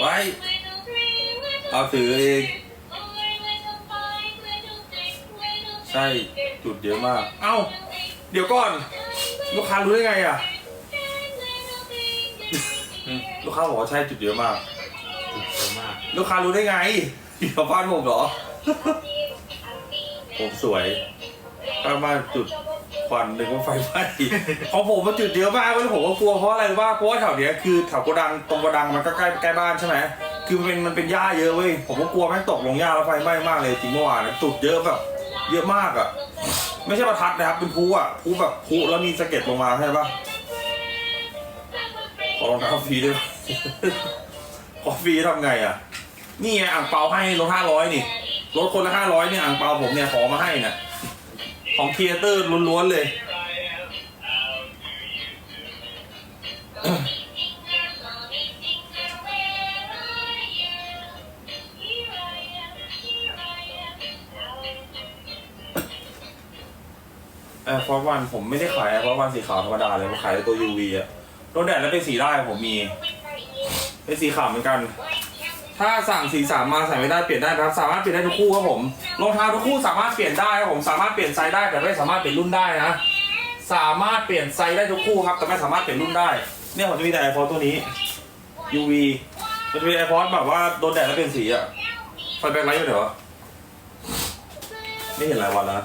ไว้เอาถือเองใช่จุดเยอะมาก เอ้า เดี๋ยวก่อน ลูกค้ารู้ได้ไงอะ ลูกค้าบอกว่าใช่จุดเยอะมาก จุดเยอะมาก ลูกค้ารู้ได้ไงอยู่กับบ้านผมเหรอ ผมสวยข้างบ้านจุด ควันหนึ่งว่าไฟไหม้ของผมมันจุดเยอะมากเลยผมก็กลัวเพราะอะไรรู้ป่ะเพราะว่าแถวเนี้ยคือแถวโกดังตรงโกดังมันก็ใกล้ใกล้บ้านใช่ไหมคือมันเป็นมันเป็นหญ้าเยอะเว้ยผมก็กลัวแม่งตกลงหญ้าแล้วไฟไหม้มากเลยจริงเมื่อวานนะจุดเยอะแบบเยอะมากอะไม่ใช่ประทัดนะครับเป็นพลุอะพลุแบบพลุแล้วมีสะเก็ดลงมาใช่ปะขอรองเท้าฟรีด้วยขอฟรีทำไงอะ นี่ไงอ่างเปาให้รถห้าร้อยนี่รถคนละห้าร้อยเนี่ยอ่างเปาผมเนี่ยขอมาให้น่ะ ของเทียเตอร์ล้วนๆเลย แอร์ฟอร์วันผมไม่ได้ขายแอร์ฟอร์วันสีขาวธรรมดาเลยผมขายตัว UV อะโดนแดดแล้วเป็นสีได้ผมมี เป็นสีขาวเหมือนกัน ถ้าสั่งสีสามมาใส่ไม่ได้เปลี่ยนได้นะครับ สามารถเปลี่ยนได้ทุกคู่ครับผมรองเท้าทุกคู่สามารถเปลี่ยนได้ครับผมสามารถเปลี่ยนไซส์ได้แต่ไม่สามารถเปลี่ยนรุ่นได้นะสามารถเปลี่ยนไซส์ได้ทุกคู่ครับแต่ไม่สามารถเปลี่ยนรุ่นได้ เนี่ยผมจะมีแต่ Air Force ตัวนี้ UV มันจะมี Air Force แบบว่าโดนแดดแล้วเป็นสีอะไฟแบ็คไลท์อยู่ไหนวะไม่เห็นหลายวันแล้ว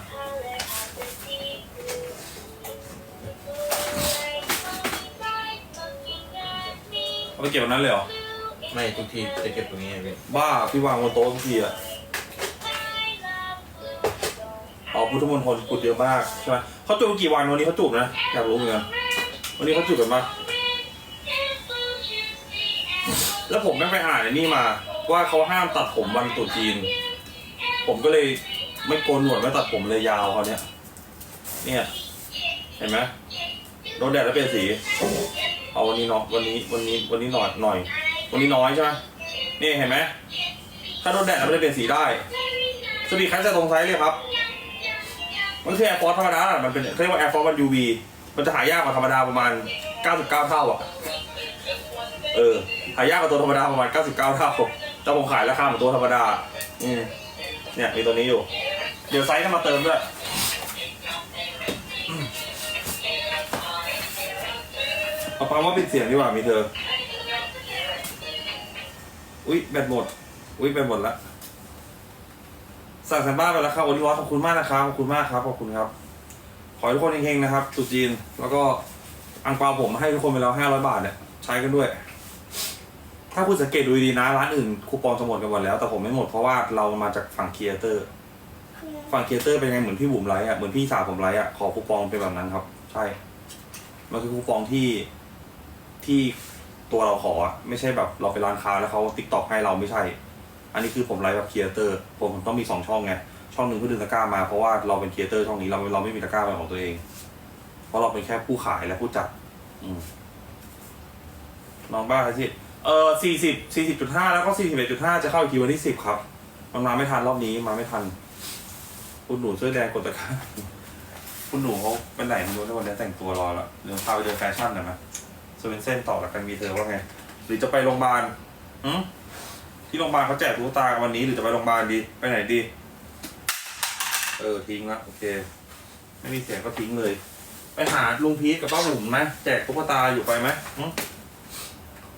เอาไปเก็บวันนั้นเลยเหรอ ไม่ทุกทีจะเก็บตรงนี้ไงพี่บ้าพี่วางบนโต๊ะทุกทีอะอ๋อพุทธมณฑลจุดเยอะมากใช่ไหมเขาจูบกี่วันวันนี้เขาจูบนะอยากรู้เหมือนกันวันนี้เขาจูบกันปะแล้วผมไม่ไปอ่านไอ้นี่มา ว่าเขาห้ามตัดผมวันตรุษจีน ผมก็เลยไม่โกนหนวดไม่ตัดผมเลยยาวเขาเนี้ยเนี่ยเห็นไหมโดนแดดแล้วเปลี่ยนสี เอาวันนี้เนาะวันนี้วันนี้วันนี้หน่อยหน่อย วันนี้น้อยใช่ไหมนี่เห็นไหมถ้าโดนแดดมันจะเปลี่ยนสีได้สปีดคัสจะตรงไซส์เลยครับมันคือแอร์ฟอร์ธรรมดามันเป็นเขาเรียกว่าแอร์ฟอร์มันยูวีมันจะหายากกว่าธรรมดาประมาณ 99 เท่าอะ เออ หายากกว่าตัวธรรมดาประมาณ 99 เท่าแต่ผมขายราคาเหมือนตัวธรรมดา อืมเนี่ยมีตัวนี้อยู่ เดี๋ยวไซส์จะมาเติมด้วยเอาปั๊มว่าปิดเสียงดีกว่ามีเธอ อุ๊ยแบตหมด อุ๊ยแบตหมดละสั่งสันบ้านไปแล้วครับวันนี้ว่าขอบคุณมากนะครับขอบคุณมากครับขอบคุณครับ ขอให้ทุกคนเฮงๆนะครับตรุษจีน แล้วก็อังเปาผมให้ทุกคนไปแล้วห้าร้อยบาทเนี่ยใช้กันด้วย ถ้าคุณสังเกตดูดีๆนะร้านอื่นคูปองจะหมดกันหมดแล้ว แต่ผมไม่หมดเพราะว่าเรามาจากฝั่งครีเอเตอร์ ฝั่งครีเอเตอร์เป็นไงเหมือนพี่บุ๋มไลท์อะเหมือนพี่สาวผมไลท์อะขอคูปองเป็นแบบนั้นครับ ใช่มันคือคูปองที่ที่ ตัวเราขอไม่ใช่แบบเราไปร้านค้าแล้วเขาติ๊กตอกให้เราไม่ใช่ อันนี้คือผมไลฟ์แบบครีเอเตอร์ผมต้องมีสองช่องไงช่องหนึ่งเพื่อดึงตะกร้ามาเพราะว่าเราเป็นครีเอเตอร์ช่องนี้เราเราไม่มีตะกร้าเป็นของตัวเอง เพราะเราเป็นแค่ผู้ขายและผู้จัดอน้องบ้าครับสิเออสี่สิบสี่สิบจุดห้าแล้วก็สี่สิบเอ็ดจุดห้าจะเข้าอีกทีวันที่สิบครับ มันมาไม่ทันรอบนี้มาไม่ทันคุณหนูเสื้อแดงกดตะกร้าคุณหนูเขาเป็นไหนไม่รู้ในวันนี้แต่งตัวรอแล้วเดี๋ยวพาไปเดินแฟชั่นหน่อยไหม สเวนเซนต่อแล้วกันมีเธอว่าไง หรือจะไปโรงพยาบาลหืมที่โรงพยาบาลเขาแจกตุ๊กตาวันนี้หรือจะไปโรงพยาบาลดี ไปไหนดี เออทิ้งละโอเค ไม่มีเสียงก็ทิ้งเลย ไปหาลุงพีทกับป้าหมุมไหมแจกตุ๊กตาอยู่ไปไหมอืม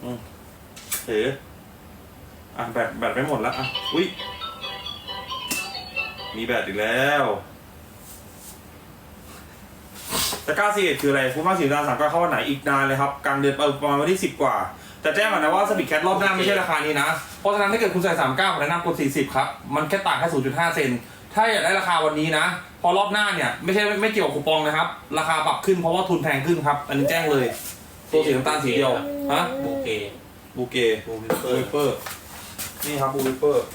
อืมเอ๋อะแบตแบตไม่หมดแล้วอะอุ้ยมีแบตอีกแล้ว ตะกร้าสี่คืออะไรฟูมาสีดาสามก็เข้าวันไหนอีกนานเลยครับกลางเดือนเออประมาณวันที่สิบกว่า แต่แจ้งก่อนนะว่าสปีดแคทรอบหน้าไม่ใช่ราคานี้นะ เพราะฉะนั้นถ้าเกิดคุณใส่สามเก้าผมแนะนำกดสี่สิบครับ มันแค่ต่างแค่ศูนย์จุดห้าเซนถ้าอยากได้ราคาวันนี้นะ พอรอบหน้าเนี่ยไม่ใช่ไม่ไม่เกี่ยวกับคูปองนะครับ ราคาปรับขึ้นเพราะว่าทุนแพงขึ้นครับ อันนี้แจ้งเลยตัวสีน้ำตาลสีเดียวฮะโอเคบูเกบูมิบูเปอวิร์เปอร์นี่ครับบูวิเปอร์